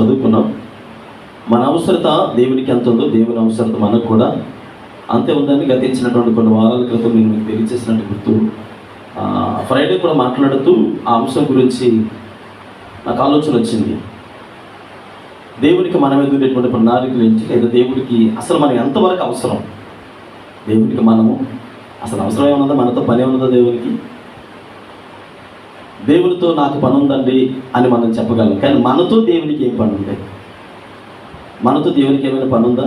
చదువుకున్నాం. మన అవసరత దేవునికి ఎంత ఉందో దేవుని అవసరత మనకు కూడా అంతే ఉందని గతించినటువంటి కొన్ని వారాల క్రితం నేను మీకు తెలియజేసినట్టు గుర్తు. ఫ్రైడే కూడా మాట్లాడుతూ ఆ అంశం గురించి నాకు ఆలోచన వచ్చింది. దేవునికి మనం ఎదురేటువంటి ఉండేటువంటి ప్రణాళికల నుంచి లేదా దేవుడికి అసలు మనకి ఎంతవరకు అవసరం? దేవునికి మనము అసలు అవసరం ఏమన్నదా మనతో పని ఉన్నదా దేవునికి? దేవుడితో నాకు పని ఉందండి అని మనం చెప్పగలం. కానీ మనతో దేవునికి ఏం పని ఉంది మనతో దేవునికి ఏమైనా పని ఉందా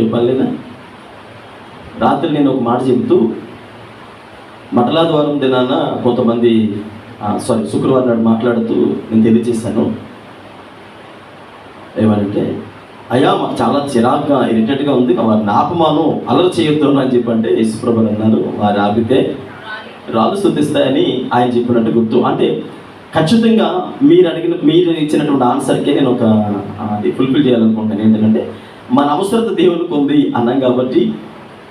ఏం పని లేదా? రాత్రి నేను ఒక మాట చెబుతూ మటలాద్వారం దినాన కొంతమంది సారీ శుక్రవారం నాడు మాట్లాడుతూ నేను తెలియజేశాను. ఏమనంటే అయ్యా మాకు చాలా చిరాగ్గా ఇరిటేట్గా ఉంది. వారిని ఆపమాను అలరి చేయొద్దు అని చెప్పంటే యేసుప్రభు అన్నారు. వారు ఆపితే రాళ్ళు శుద్ధిస్తాయని ఆయన చెప్పినట్టు గుర్తు. అంటే ఖచ్చితంగా మీరు అడిగిన మీరు ఇచ్చినటువంటి ఆన్సర్కే నేను ఒక అది ఫుల్ఫిల్ చేయాలనుకుంటాను ఏంటంటే మన అవసరత దేవునికి ఉంది అన్నాం కాబట్టి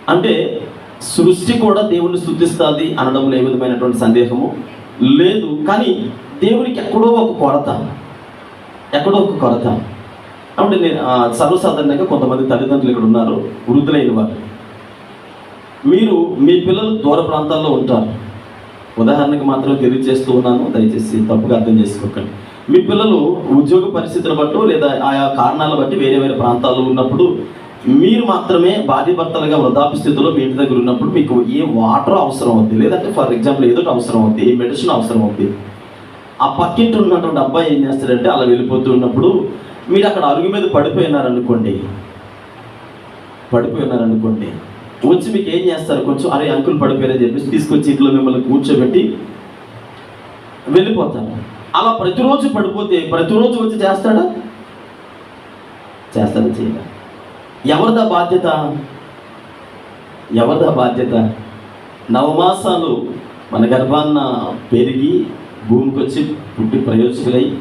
అంటే సృష్టి కూడా దేవుణ్ణి స్థుతిస్తుంది అనడంలో ఏ విధమైనటువంటి సందేహము లేదు. కానీ దేవునికి ఎక్కడో ఒక కొరత. ఎక్కడో ఒక కొరత. అంటే నేను సర్వసాధారణంగా కొంతమంది తల్లిదండ్రులు ఇక్కడ ఉన్నారు వృద్ధులైన వారు. మీరు మీ పిల్లలు దూర ప్రాంతాల్లో ఉంటారు. ఉదాహరణకు మాత్రం తెలియజేస్తూ ఉన్నాను దయచేసి తప్పుగా అర్థం చేసుకోకండి. మీ పిల్లలు ఉద్యోగ పరిస్థితుల బట్టి లేదా ఆయా కారణాల బట్టి వేరే వేరే ప్రాంతాల్లో ఉన్నప్పుడు మీరు మాత్రమే భార్యభర్తలుగా వృద్ధాప్య స్థితిలో మీ ఇంటి దగ్గర ఉన్నప్పుడు మీకు ఏ వాటర్ అవసరం అవుతుంది లేదంటే ఫర్ ఎగ్జాంపుల్ ఏదో అవసరం అవుతుంది ఏ మెడిసిన్ అవసరం అవుతుంది ఆ పక్కింటి ఉన్నటువంటి అబ్బాయి ఏం చేస్తాడంటే అలా వెళ్ళిపోతూ ఉన్నప్పుడు మీరు అక్కడ అరుగు మీద పడిపోయినారనుకోండి. పడిపోయినారనుకోండి. వచ్చి మీకు ఏం చేస్తారు? కొంచెం అరే అంకుల్ పడిపోయారని చెప్పేసి తీసుకొచ్చి ఇంట్లో మిమ్మల్ని కూర్చోబెట్టి వెళ్ళిపోతారు. అలా ప్రతిరోజు పడిపోతే ప్రతిరోజు వచ్చి చేస్తాడా? చేస్తాడు చేయడా? ఎవరిదా బాధ్యత? ఎవరిదా బాధ్యత? నవమాసాలు మన గర్భాన్న పెరిగి భూమికి వచ్చి పుట్టి ప్రయోజకులై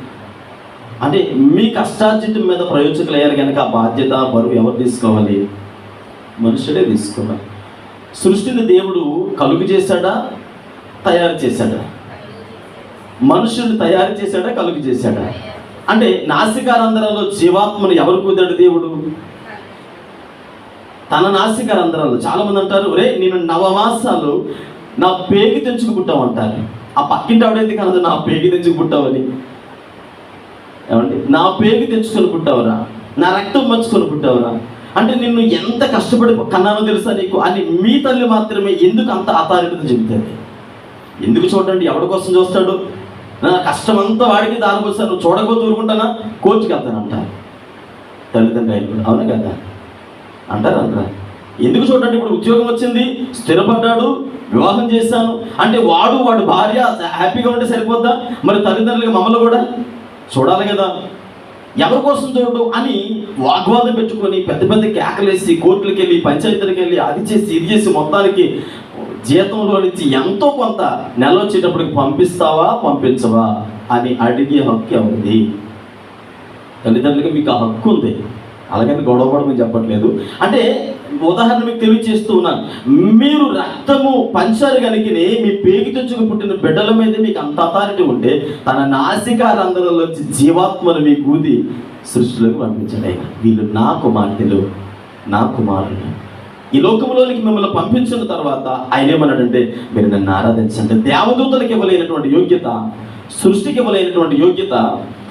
అంటే మీ కష్టార్జితం మీద ప్రయోజకులు అయ్యారు కనుక ఆ బాధ్యత బరువు ఎవరు తీసుకోవాలి? మనుషుడే తీసుకోవాలి సృష్టిని దేవుడు కలుగు చేశాడా? తయారు చేశాడా? మనుషుల్ని తయారు చేశాడా? కలుగు చేశాడా? అంటే నాసికారంధ్రాల్లో జీవాత్మను ఎవరు కుదాడు దేవుడు? తన నాసికారంధ్రాల్లో. చాలామంది అంటారు రే నేను నవమాసాలు నా పేగి తెంచుకు పుట్టావు అంటారు. ఆ పక్కింటి ఆవిడేంది కనదు నా పేగి తెంచుకు పుట్టావని ఏమండి? నా పేగి తెచ్చుకొని పుట్టావురా నా రక్తం పంచుకొని పుట్టావురా అంటే నిన్ను ఎంత కష్టపడి కన్నానో తెలుసా నీకు? అని మీ తల్లి మాత్రమే ఎందుకు అంత అథారిటీతో చెబుతుంది? ఎందుకు చూడండి ఎవడి కోసం చూస్తాడు? నా కష్టం అంతా వాడికి దారిపోస్తాను నువ్వు చూడకపోతే ఊరుకుంటానా? కోర్టుకి వెళ్తానంట తల్లిదండ్రులు ఆయన అవునా కదా? అంటారు అంటారా? ఎందుకు చూడండి ఇప్పుడు ఉద్యోగం వచ్చింది స్థిరపడ్డాడు వివాహం చేశాను. అంటే వాడు వాడు భార్య హ్యాపీగా ఉంటే సరిపోద్దా? మరి తల్లిదండ్రులకి మమ్మల్ని కూడా చూడాలి కదా. ఎవరి కోసం చూడు అని వాగ్వాదం పెట్టుకొని పెద్ద పెద్ద కేకలేసి కోర్టులకు వెళ్ళి పంచాయతీలకు వెళ్ళి అది చేసి ఇది చేసి మొత్తానికి జీతంలో నుంచి ఎంతో కొంత నెల వచ్చేటప్పటికి పంపిస్తావా పంపించవా అని అడిగే హక్కు ఎవరిది? తల్లిదండ్రులకి మీకు ఆ హక్కు ఉంది. అలాగని గొడవ పడమని చెప్పట్లేదు. అంటే ఉదాహరణ మీకు తెలియజేస్తూ ఉన్నాను. మీరు రక్తము పంచారు కలిగిన మీ పేగి తెచ్చుకు పుట్టిన బిడ్డల మీద మీకు అంత అథారిటీ ఉంటే తన నాసికారంధ్రంలోంచి జీవాత్మను మీ కూది సృష్టిలోకి పంపించాడు. వీళ్ళు నా కుమార్తెలు నా కుమారులు. ఈ లోకంలోనికి మిమ్మల్ని పంపించిన తర్వాత ఆయన ఏమన్నాడంటే మీరు నన్ను ఆరాధించండి. దేవదూతలకు ఇవ్వలేనటువంటి యోగ్యత సృష్టికి ఇవ్వలేనటువంటి యోగ్యత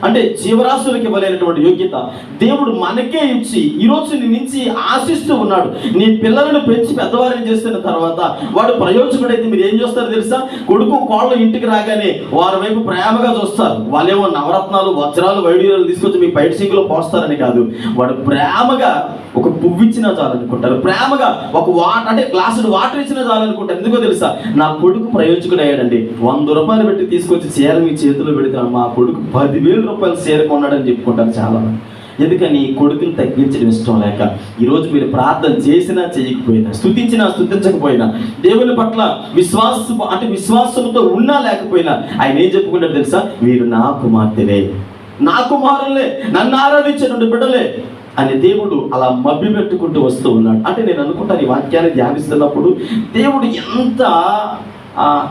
అంటే జీవరాశులకు ఇవ్వలేనటువంటి యోగ్యత. దేవుడు మనకే ఇచ్చి ఈరోజు నీ నుంచి ఆశిస్తూ ఉన్నాడు. నీ పిల్లలను పెంచి పెద్దవారిని చేసిన తర్వాత వాడు ప్రయోజకుడైతే మీరు ఏం చేస్తారో తెలుసా? కొడుకు కోళ్ళ ఇంటికి రాగానే వారి వైపు ప్రేమగా చూస్తారు. వాళ్ళేమో నవరత్నాలు వజ్రాలు వైడ్యాలు తీసుకొచ్చి మీ బయట సింగులో పోస్తారని కాదు. వాడు ప్రేమగా ఒక పువ్వు ఇచ్చినా చాలనుకుంటారు. ప్రేమగా ఒక వాటర్ అంటే గ్లాసుడు వాటర్ ఇచ్చినా చాలనుకుంటారు. ఎందుకో తెలుసా? నా కొడుకు ప్రయోజకుడు అయ్యాడండి. వంద రూపాయలు పెట్టి తీసుకొచ్చి చీర మీ చేతిలో పెడతాను. మా కొడుకు పదివేల రూపాయలు చీర కొన్నాడని చెప్పుకుంటారు చాలా మంది. ఎందుకని? కొడుకుని తగ్గించడం ఇష్టం లేక. ఈరోజు మీరు ప్రార్థన చేసినా చేయకపోయినా స్థుతించినా స్థుతించకపోయినా దేవుని పట్ల విశ్వాస అంటే విశ్వాసంతో ఉన్నా లేకపోయినా ఆయన ఏం చెప్పుకుంటారు తెలుసా? మీరు నా కుమార్తెలే. నా కుమారులే. నన్ను ఆరాధించినటువంటి బిడ్డలే. అని దేవుడు అలా మభ్య పెట్టుకుంటూ వస్తూ ఉన్నాడు. అంటే నేను అనుకుంటాను ఈ వాక్యాన్ని ధ్యానిస్తున్నప్పుడు దేవుడు ఎంత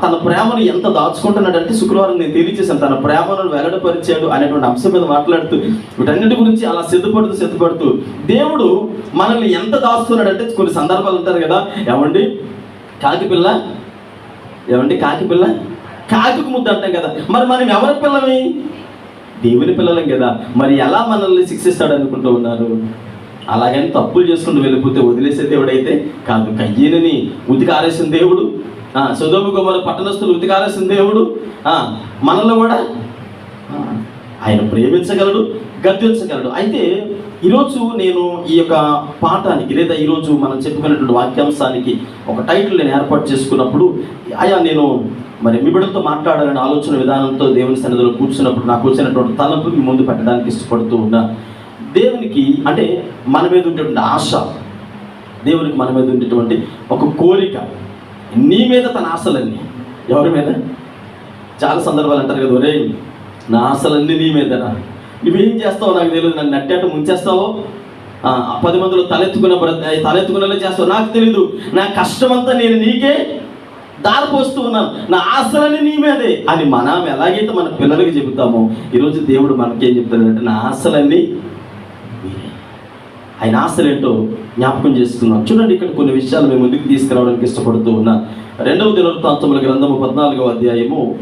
తన ప్రేమను ఎంత దాచుకుంటున్నాడంటే శుక్రవారం నేను తెలియజేశాను. తన ప్రేమను వెల్లడపరిచాడు అనేటువంటి అంశం మీద మాట్లాడుతూ వీటన్నిటి గురించి అలా సిద్ధపడుతూ సిద్ధపడుతూ దేవుడు మనల్ని ఎంత దాస్తున్నాడంటే కొన్ని సందర్భాలు ఉంటారు కదా. ఏమండి? కాకి పిల్ల? ఏమండి? కాకి పిల్ల? కాకి ముద్ద అంటాం కదా. మరి మనం ఎవరి పిల్లవి? దేవుని పిల్లలం కదా. మరి ఎలా మనల్ని శిక్షిస్తాడు అనుకుంటూ ఉన్నారు? అలాగని తప్పులు చేసుకుంటూ వెళ్ళిపోతే వదిలేసే దేవుడైతే కాదు. కయ్యని ఉతికారేసిన దేవుడు ఆ, సొదొమ గొమర పట్టణస్తులు ఉతికారేసిన దేవుడు మనలో కూడా ఆయన ప్రేమించగలడు గద్దించగలడు. అయితే ఈరోజు నేను ఈ యొక్క పాఠానికి లేదా ఈరోజు మనం చెప్పుకున్నటువంటి వాక్యాంశానికి ఒక టైటిల్ నేను ఏర్పాటు చేసుకున్నప్పుడు అయా నేను మరి మిబిడలతో మాట్లాడాలనే మాట్లాడాలని ఆలోచన విధానంతో దేవుని సన్నిధిలో కూర్చున్నప్పుడు నాకు వచ్చినటువంటి తలపు మీ ముందు పెట్టడానికి ఇష్టపడుతూ ఉన్నా దేవునికి అంటే మన మీద ఉండేటువంటి ఆశ దేవునికి మన మీద ఉండేటువంటి ఒక కోరిక నీ మీద తన ఆశలన్నీ. ఎవరి మీద? చాలా సందర్భాలు అంటారు కదా ఒరే నా ఆశలన్నీ నీ మీదనా? నువ్వేం చేస్తావు నాకు తెలియదు. నన్ను నట్టేట ముంచేస్తావో? ఆ, పది మందిలో తలెత్తుకున్న తలెత్తుకునేలా చేస్తావు. నాకు తెలీదు. నా కష్టమంతా నేను నీకే దారిపోస్తూ ఉన్నాను. నా ఆశలన్నీ నీ మీదే. అని మనం ఎలాగైతే మన పిల్లలకి చెబుతామో ఈరోజు దేవుడు మనకేం చెప్తాడంటే నా ఆశలన్నీ ఆయన ఆశలేంటో జ్ఞాపకం చేసుకున్నాం చూడండి ఇక్కడ కొన్ని విషయాలు మేము ముందుకు తీసుకురావడానికి ఇష్టపడుతూ ఉన్నా. రెండవ దినవృత్తాంతముల గ్రంథము పద్నాలుగవ అధ్యాయము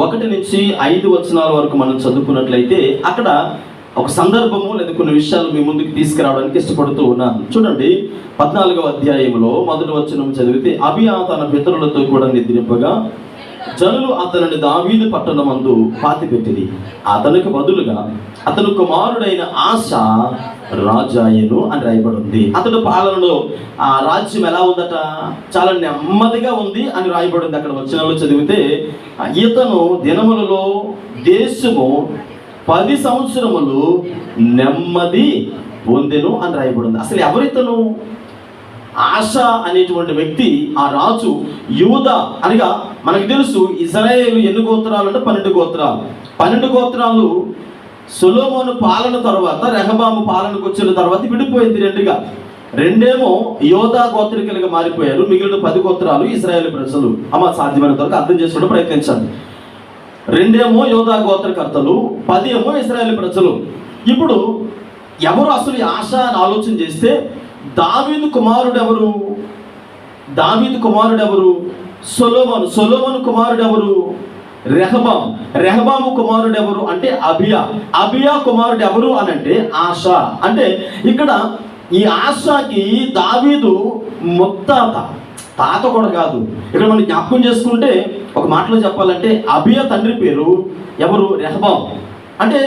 ఒకటి నుంచి ఐదు వచనాల వరకు మనం చదువుకున్నట్లయితే అక్కడ ఒక సందర్భము లేదా కొన్ని విషయాలు మీ ముందుకు తీసుకురావడానికి ఇష్టపడుతూ ఉన్నాను. చూడండి పద్నాలుగవ అధ్యాయంలో మొదటి వచనం చదివితే అభియా తన పితరులతో కూడా నిద్రింపగా జనులు అతనిని దావీదు పట్టణమందు పాతిపెట్టిరి. అతనికి బదులుగా అతను కుమారుడైన ఆశ రాజాయను అని రాయబడి ఉంది అతడు పాలనలో ఆ రాజ్యం ఎలా ఉందట? చాలా నెమ్మదిగా ఉంది అని రాయబడి ఉంది అక్కడ వచ్చినలో చదివితే ఇతను దినములలో దేశము పది సంవత్సరములు నెమ్మది పొందెను అని రాయబడి ఉంది అసలు ఎవరితను? ఆశ అనేటువంటి వ్యక్తి ఆ రాజు యూద. అనగా మనకు తెలుసు ఇజ్రాయేల్ ఎన్ని గోత్రాలు అంటే పన్నెండు గోత్రాలు. పన్నెండు గోత్రాలు సులోమోను పాలన తర్వాత రెహబాము పాలనకు వచ్చిన తర్వాత విడిపోయింది రెండుగా. రెండేమో యోధా గోత్రికలుగా మారిపోయారు. మిగిలిన పది గోత్రాలు ఇజ్రాయేల్ ప్రజలు. అమ్మ సాధ్యమైన వరకు అర్థం చేసుకోవడం ప్రయత్నించండి. రెండేమో యోధా గోత్రకర్తలు పదేమో ఇస్రాయేల్ ప్రజలు. ఇప్పుడు ఎవరు అసలు ఆశ అని ఆలోచన చేస్తే దావీదు కుమారుడు ఎవరు దావీదు కుమారుడు ఎవరు సొలోమను. సొలోమను కుమారుడు ఎవరు రెహబాం. రెహబాము కుమారుడు ఎవరు అంటే అభియా అభియా కుమారుడు ఎవరు అని అంటే ఆశ అంటే ఇక్కడ ఈ ఆశకి దావీదు ముత్తాత తాత కూడా కాదు. ఇక్కడ మనం జ్ఞాపకం చేసుకుంటే ఒక మాటలో చెప్పాలంటే అభియ తండ్రి పేరు ఎవరు? రెహబాం. అంటే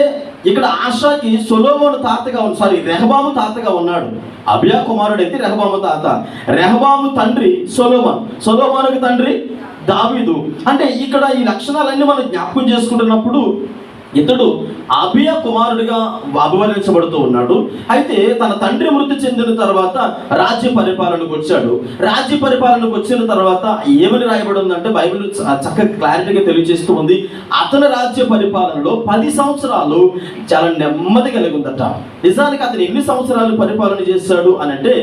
ఇక్కడ ఆశాకి సొలోమోను తాతగా ఉంది సారీ రెహబాము తాతగా ఉన్నాడు. అభియా కుమారుడు అయితే రెహబాము తాత. రెహబాము తండ్రి సొలోమోన్. సొలోమోనుకి తండ్రి దావీదు. అంటే ఇక్కడ ఈ లక్షణాలన్నీ మనం జ్ఞాపకం చేసుకుంటున్నప్పుడు ఇతడు అభియ కుమారుడిగా అభివర్ణించబడుతూ ఉన్నాడు. అయితే తన తండ్రి మృతి చెందిన తర్వాత రాజ్య పరిపాలనకు వచ్చాడు. రాజ్య పరిపాలనకు వచ్చిన తర్వాత ఏమని రాయబడి ఉందంటే బైబిల్ చక్కగా క్లారిటీగా తెలియజేస్తూ ఉంది. అతని రాజ్య పరిపాలనలో పది సంవత్సరాలు చాలా నెమ్మది కలిగి ఉందట. నిజానికి అతను ఎన్ని సంవత్సరాలు పరిపాలన చేశాడు అని అంటే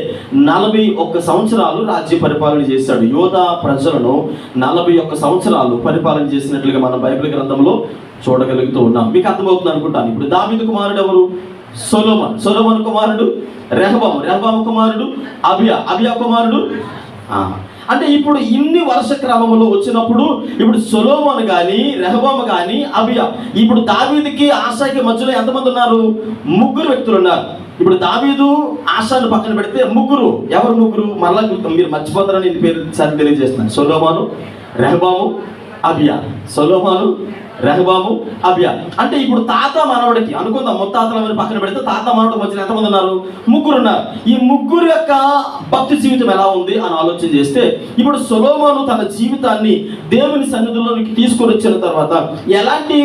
నలభై ఒక్క సంవత్సరాలు రాజ్య పరిపాలన చేశాడు. యోధా ప్రజలను నలభై ఒక్క సంవత్సరాలు పరిపాలన చేసినట్లుగా మన బైబిల్ గ్రంథంలో చూడగలుగుతూ ఉన్నాం. మీకు అర్థమవుతుంది అనుకుంటాను. ఇప్పుడు దావీదు కుమారుడు ఎవరు? సొలోమన్. సొలోమన్ కుమారుడు రెహబాము. రెహబాము కుమారుడు అభియా అభియా కుమారుడు? అంటే ఇప్పుడు ఇన్ని వర్ష క్రమంలో వచ్చినప్పుడు ఇప్పుడు సొలోమన్ కానీ రెహబామ్ కానీ అభియా ఇప్పుడు దావీదుకి ఆశాకి మధ్యలో ఎంతమంది ఉన్నారు? ముగ్గురు వ్యక్తులు ఉన్నారు. ఇప్పుడు దావీదు ఆశాను పక్కన పెడితే ముగ్గురు. ఎవరు ముగ్గురు? మళ్ళా మీరు మర్చిపోతారని నేను పేరు సరి తెలియజేస్తున్నాను. సొలోమాను రెహబాము అబియా. సొలోమాను రెహబాము అభియా అంటే ఇప్పుడు తాత మనవడికి అనుకుందాం ముత్తాతల మీద పక్కన పెడితే తాత మనవడికి వచ్చిన ఎంతమంది ఉన్నారు? ముగ్గురు ఉన్నారు. ఈ ముగ్గురు యొక్క భక్తి జీవితం ఎలా ఉంది అని ఆలోచన చేస్తే ఇప్పుడు సొలోమాను తన జీవితాన్ని దేవుని సన్నిధిలోనికి తీసుకొని వచ్చిన తర్వాత ఎలాంటి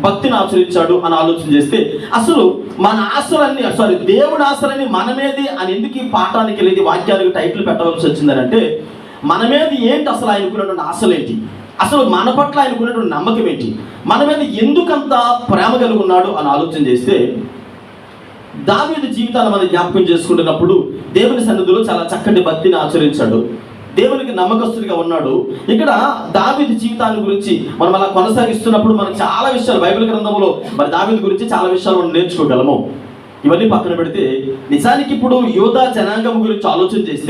భక్తిని ఆచరించాడు అని ఆలోచన చేస్తే అసలు మన ఆశలన్నీ సారీ దేవుడి ఆశలన్నీ మనమేది అని ఎందుకు ఈ పాఠానికి లేదు వాక్యానికి టైటిల్ పెట్టవలసి వచ్చిందని అంటే మనమేది ఏంటి అసలు ఆయనకున్నటువంటి ఆశలేంటి? అసలు మన పట్ల ఆయనకున్నటువంటి నమ్మకం ఏంటి? మన మీద ఎందుకంత ప్రేమ కలిగి ఉన్నాడు అని ఆలోచన చేస్తే దావీదు జీవితాన్ని మనం జ్ఞాపకం చేసుకుంటున్నప్పుడు దేవుని సన్నిధిలో చాలా చక్కటి భక్తిని ఆచరించాడు. దేవునికి నమ్మకస్తుడిగా ఉన్నాడు. ఇక్కడ దావీదు జీవితాన్ని గురించి మనం అలా కొనసాగిస్తున్నప్పుడు మనం చాలా విషయాలు బైబిల్ గ్రంథంలో మరి దావీదు గురించి చాలా విషయాలు మనం నేర్చుకోగలము. ఇవన్నీ పక్కన పెడితే నిజానికి ఇప్పుడు యోధా జనాంగం గురించి ఆలోచన చేస్తే